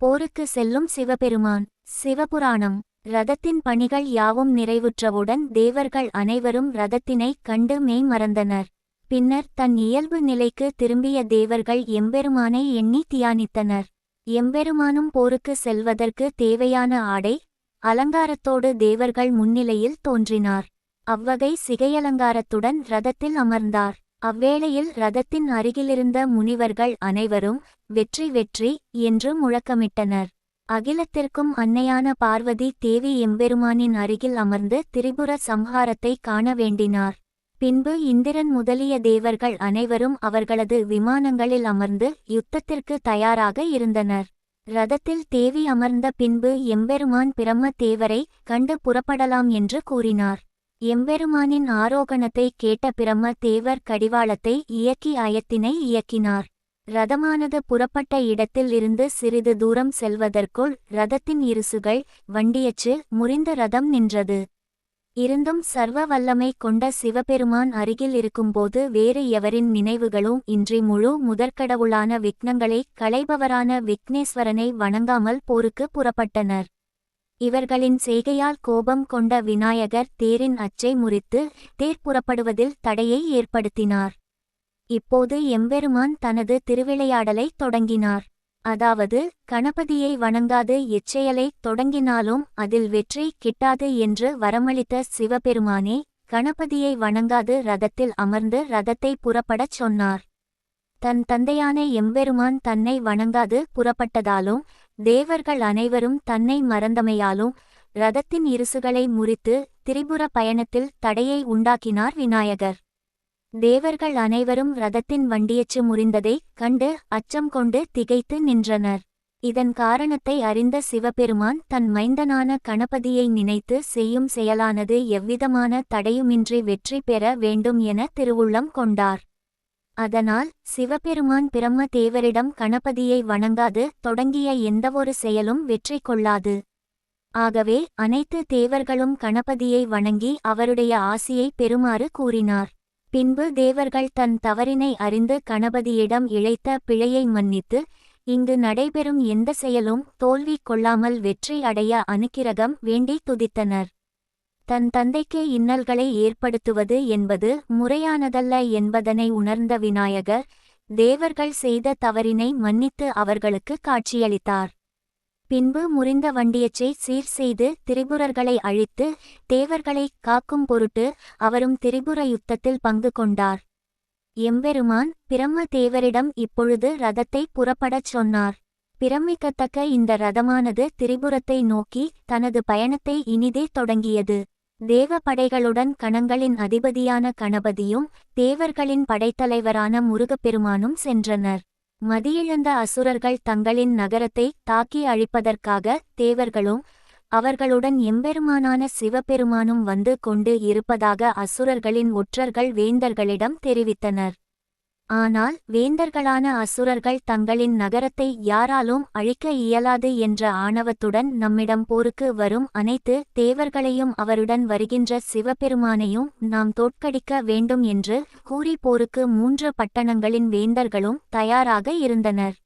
போருக்கு செல்லும் சிவபெருமான் சிவபுராணம் ரதத்தின் பணிகள் யாவும் நிறைவுற்றவுடன் தேவர்கள் அனைவரும் ரதத்தினை கண்டு மெய்மறந்தனர் பின்னர் தன் இயல்பு நிலைக்கு திரும்பிய தேவர்கள் எம்பெருமானை எண்ணி தியானித்தனர். எம்பெருமானும் போருக்கு செல்வதற்கு தேவையான ஆடை அலங்காரத்தோடு தேவர்கள் முன்னிலையில் தோன்றினார். அவ்வகை சிகையலங்காரத்துடன் ரதத்தில் அமர்ந்தார். அவ்வேளையில் ரதத்தின் அருகிலிருந்த முனிவர்கள் அனைவரும் வெற்றி வெற்றி என்று முழக்கமிட்டனர். அகிலத்திற்கும் அன்னையான பார்வதி தேவி எம்பெருமானின் அருகில் அமர்ந்து திரிபுர சம்ஹாரத்தை காண வேண்டினார். பின்பு இந்திரன் முதலிய தேவர்கள் அனைவரும் அவர்களது விமானங்களில் அமர்ந்து யுத்தத்திற்கு தயாராக இருந்தனர். ரதத்தில் தேவி அமர்ந்த பின்பு எம்பெருமான் பிரம்ம தேவரை கண்டு புறப்படலாம் என்று கூறினார். எம்பெருமானின் ஆரோகணத்தை கேட்ட பிரம்ம தேவர் கடிவாளத்தை இயக்கி அயத்தினை இயக்கினார். ரதமானது புறப்பட்ட இடத்தில் இருந்து சிறிது தூரம் செல்வதற்குள் ரதத்தின் இருசுகள் வண்டியச்சு முறிந்த ரதம் நின்றது. இருந்தும் சர்வ வல்லமை கொண்ட சிவபெருமான் அருகில் இருக்கும்போது வேறு எவரின் நினைவுகளும் இன்றி முழு முதற்கடவுளான விக்னங்களை களைபவரான விக்னேஸ்வரனை வணங்காமல் போருக்கு புறப்பட்டனர். இவர்களின் செய்கையால் கோபம் கொண்ட விநாயகர் தேரின் அச்சை முறித்து தேர் புறப்படுவதில் தடையை ஏற்படுத்தினார். இப்போது எம்பெருமான் தனது திருவிளையாடலை தொடங்கினார். அதாவது கணபதியை வணங்காது எச்செயலை தொடங்கினாலும் அதில் வெற்றி கிட்டாது என்று வரமளித்த சிவபெருமானே கணபதியை வணங்காது ரதத்தில் அமர்ந்து ரதத்தை புறப்படச் சொன்னார். தன் தந்தையான எம்பெருமான் தன்னை வணங்காது புறப்பட்டதாலும் தேவர்கள் அனைவரும் தன்னை மறந்தமையாலும் ரதத்தின் இருசுகளை முறித்து திரிபுர பயணத்தில் தடையை உண்டாக்கினார் விநாயகர். தேவர்கள் அனைவரும் ரதத்தின் வண்டியச்சு முறிந்ததைக் கண்டு அச்சம் கொண்டு திகைத்து நின்றனர். இதன் காரணத்தை அறிந்த சிவபெருமான் தன் மைந்தனான கணபதியை நினைத்து செய்யும் செயலானது எவ்விதமான தடையுமின்றி வெற்றி பெற வேண்டும் என திருவுள்ளம் கொண்டார். அதனால் சிவபெருமான் பிரம்ம தேவரிடம் கணபதியை வணங்காது தொடங்கிய எந்தவொரு செயலும் வெற்றி கொள்ளாது. ஆகவே அனைத்து தேவர்களும் கணபதியை வணங்கி அவருடைய ஆசியை பெறுமாறு கூறினார். பின்பு தேவர்கள் தன் தவறினை அறிந்து கணபதியிடம் இழைத்த பிழையை மன்னித்து இங்கு நடைபெறும் எந்த செயலும் தோல்வி கொள்ளாமல் வெற்றி அடைய அனுக்கிரகம் வேண்டி துதித்தனர். தன் தந்தைக்கு இன்னல்களை ஏற்படுத்துவது என்பது முறையானதல்ல என்பதனை உணர்ந்த விநாயகர் தேவர்கள் செய்த தவறினை மன்னித்து அவர்களுக்கு காட்சியளித்தார். பின்பு முறிந்த வண்டியச்சை சீர் செய்து திரிபுரர்களை அழித்து தேவர்களை காக்கும் பொருட்டு அவரும் திரிபுர யுத்தத்தில் பங்கு கொண்டார். எம்பெருமான் பிரம்ம தேவரிடம் இப்பொழுது ரதத்தை புறப்படச் சொன்னார். பிரமிக்கத்தக்க இந்த ரதமானது திரிபுரத்தை நோக்கி தனது பயணத்தை இனிதே தொடங்கியது. தேவ படைகளுடன் கணங்களின் அதிபதியான கணபதியும் தேவர்களின் படைத்தலைவரான முருகப்பெருமானும் சென்றனர். மதியிழந்த அசுரர்கள் தங்களின் நகரத்தை தாக்கி அழிப்பதற்காக தேவர்களும் அவர்களுடன் எம்பெருமானான சிவபெருமானும் வந்து கொண்டு இருப்பதாக அசுரர்களின் ஒற்றர்கள் வேந்தர்களிடம் தெரிவித்தனர். ஆனால் வேந்தர்களான அசுரர்கள் தங்களின் நகரத்தை யாராலும் அழிக்க இயலாது என்ற ஆணவத்துடன் நம்மிடம் போருக்கு வரும் அனைத்து தேவர்களையும் அவருடன் வருகின்ற சிவபெருமானையும் நாம் தோற்கடிக்க வேண்டும் என்று கூறி போருக்கு மூன்று பட்டணங்களின் வேந்தர்களும் தயாராக இருந்தனர்.